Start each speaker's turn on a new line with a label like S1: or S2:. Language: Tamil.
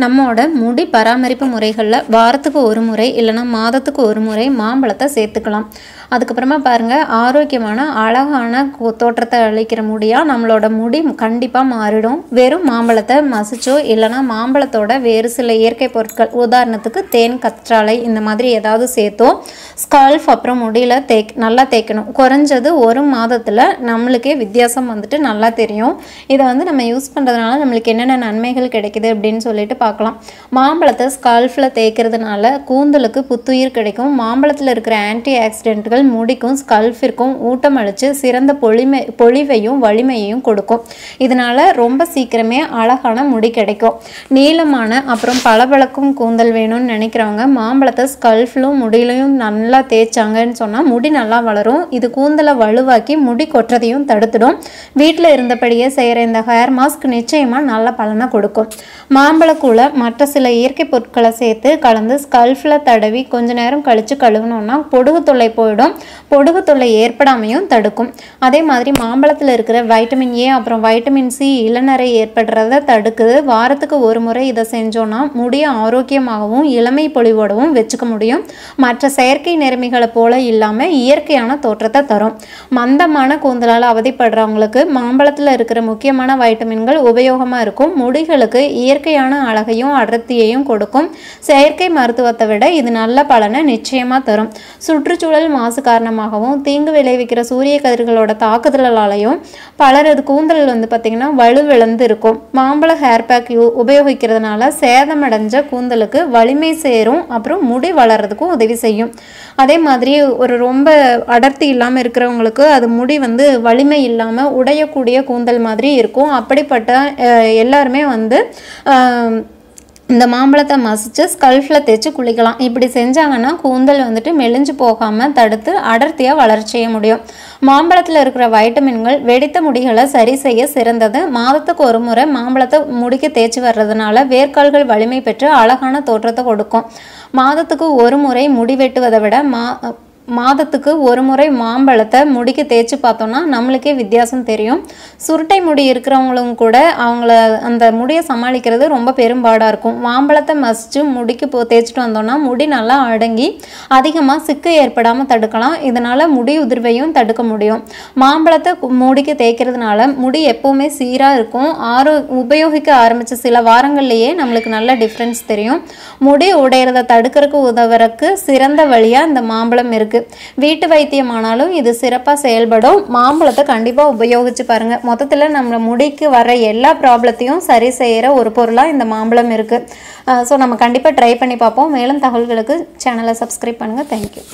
S1: நம்மோட முடி பராமரிப்பு முறைகளில் வாரத்துக்கு ஒரு முறை இல்லைன்னா மாதத்துக்கு ஒரு முறை மாம்பழத்தை சேர்த்துக்கலாம். அதுக்கப்புறமா பாருங்கள் ஆரோக்கியமான அழகான தோற்றத்தை அளிக்கிற முடியாக நம்மளோட முடி கண்டிப்பாக மாறிடும். வெறும் மாம்பழத்தை மசிச்சோ இல்லைன்னா மாம்பழத்தோட வேறு சில இயற்கை பொருட்கள் உதாரணத்துக்கு தேன் கற்றாழை இந்த மாதிரி ஏதாவது சேர்த்தோ ஸ்கால்ஃப் அப்புறம் முடியில் தேக் நல்லா தேய்க்கணும். குறைஞ்சது ஒரு மாதத்தில் நம்மளுக்கே வித்தியாசம் வந்துட்டு நல்லா தெரியும். இதை வந்து நம்ம யூஸ் பண்ணுறதுனால நம்மளுக்கு என்னென்ன நன்மைகள் கிடைக்குது அப்படின்னு சொல்லிட்டு பார்க்கலாம் மாம்பழத்தை ஸ்கால்ஃபில் தேய்க்கிறதுனால கூந்தலுக்கு புத்துயிர் கிடைக்கும். மாம்பழத்தில் இருக்கிற ஆன்டி ஆக்சிடென்ட்கள் முடிக்கும் ஸ்கல்ஃபிற்கும் ஊட்டம் அளித்து சிறந்த பொலிமை பொலிவையும் வலிமையையும் கொடுக்கும். இதனால ரொம்ப சீக்கிரமே அழகான முடி கிடைக்கும். நீளமான அப்புறம் பளபளக்கும் கூந்தல் வேணும்னு நினைக்கிறவங்க மாம்பழத்தை ஸ்கல்ஃபிலும் முடியிலையும் நல்லா தேய்ச்சாங்கன்னு சொன்னால் முடி நல்லா வளரும். இது கூந்தலை வலுவாக்கி முடி கொட்டுறதையும் தடுத்துடும். வீட்டில் இருந்தபடியே செய்கிற இந்த ஹேர் மாஸ்க் நிச்சயமாக நல்ல பலனை கொடுக்கும். மாம்பழக்கூழ மற்ற சில இயற்கை பொருட்களை சேர்த்து கலந்து ஸ்கல்ஃபில் தடவி கொஞ்ச நேரம் கழித்து கழுவுனோம்னா பொடுகு தொல்லை போயிடும். பொடுகு தொல்லை ஏற்படாமையும் தடுக்கும். அதே மாதிரி மாம்பழத்தில் இருக்கிற வைட்டமின் ஏ அப்புறம் வைட்டமின் சி இளநரை ஏற்படுறத தடுக்குது. வாரத்துக்கு ஒரு முறை இதை செஞ்சோன்னா முடிய ஆரோக்கியமாகவும் இளமை பொழிவோடவும் வச்சுக்க முடியும். மற்ற செயற்கை நிறமிகளை போல இல்லாமல் இயற்கையான தோற்றத்தை தரும். மந்தமான கூந்தலால் அவதிப்படுறவங்களுக்கு மாம்பழத்தில் இருக்கிற முக்கியமான வைட்டமின்கள் உபயோகமாக இருக்கும். முடிகளுக்கு இயற்கையான அழகையும் அடர்த்தியையும் கொடுக்கும். செயற்கை மருத்துவத்தை விட இது நல்ல பலனை நிச்சயமாக தரும். சுற்றுச்சூழல் மாசு காரணமாகவும் தீங்கு விளைவிக்கிற சூரிய கதிர்களோட தாக்குதலாலையும் பலரது கூந்தல் வந்து பார்த்திங்கன்னா வலுவிழந்து இருக்கும். மாம்பழ ஹேர் பேக் யூ உபயோகிக்கிறதுனால சேதமடைஞ்ச கூந்தலுக்கு வலிமை சேரும் அப்புறம் முடி வளர்றதுக்கும் உதவி செய்யும். அதே மாதிரி ஒரு ரொம்ப அடர்த்தி இல்லாமல் இருக்கிறவங்களுக்கு அது முடி வந்து வலிமை இல்லாமல் உடையக்கூடிய கூந்தல் மாதிரி இருக்கும். அப்படிப்பட்ட எல்லாருமே வந்து இந்த மாம்பழத்தை மசிச்சு ஸ்கல்ஃபில் தேய்ச்சி குளிக்கலாம். இப்படி செஞ்சாங்கன்னா கூந்தல் வந்துட்டு மெலிஞ்சு போகாமல் தடுத்து அடர்த்தியாக வளர்ச்சி செய்ய முடியும். மாம்பழத்தில் இருக்கிற வைட்டமின்கள் வெடித்த முடிகளை சரி செய்ய சிறந்தது. மாதத்துக்கு ஒரு முறை மாம்பழத்தை முடிக்க தேய்ச்சி வர்றதுனால வேர்க்கால்கள் வலிமை பெற்று அழகான தோற்றத்தை கொடுக்கும். மாதத்துக்கு ஒரு முறை முடி வெட்டுவதை விட மா மாதத்துக்கு ஒரு முறை மாம்பழத்தை முடிக்க தேய்ச்சி பார்த்தோன்னா நம்மளுக்கே வித்தியாசம் தெரியும். சுருட்டை முடி இருக்கிறவங்களும் கூட அவங்கள அந்த முடியை சமாளிக்கிறது ரொம்ப பெரும்பாடாக இருக்கும். மாம்பழத்தை மசிச்சு முடிக்கு போ தேய்ச்சிட்டு வந்தோம்னா முடி நல்லா அடங்கி அதிகமாக சிக்கு ஏற்படாமல் தடுக்கலாம். இதனால் முடி உதிர்வையும் தடுக்க முடியும். மாம்பழத்தை முடிக்கு தேய்க்கிறதுனால முடி எப்போவுமே சீராக இருக்கும். ஆரோ உபயோகிக்க ஆரம்பித்த சில வாரங்கள்லேயே நம்மளுக்கு நல்ல டிஃப்ரென்ஸ் தெரியும். முடி உடையிறதை தடுக்கிறதுக்கு உதவுறதுக்கு சிறந்த வழியாக இந்த மாம்பழம் இருக்குது வீட்டு வைத்தியமானாலும் இது சிறப்பாக செயல்படும். மாம்பழத்தை கண்டிப்பாக உபயோகிச்சு பாருங்கள் மொத்தத்தில் நம்ம முடிக்கு வர எல்லா ப்ராப்ளத்தையும் சரி செய்கிற ஒரு பொருளாக இந்த மாம்பழம் இருக்குது ஸோ நம்ம கண்டிப்பாக ட்ரை பண்ணி பார்ப்போம். மேலும் தகவல்களுக்கு சேனலை சப்ஸ்கிரைப் பண்ணுங்கள் தேங்க்யூ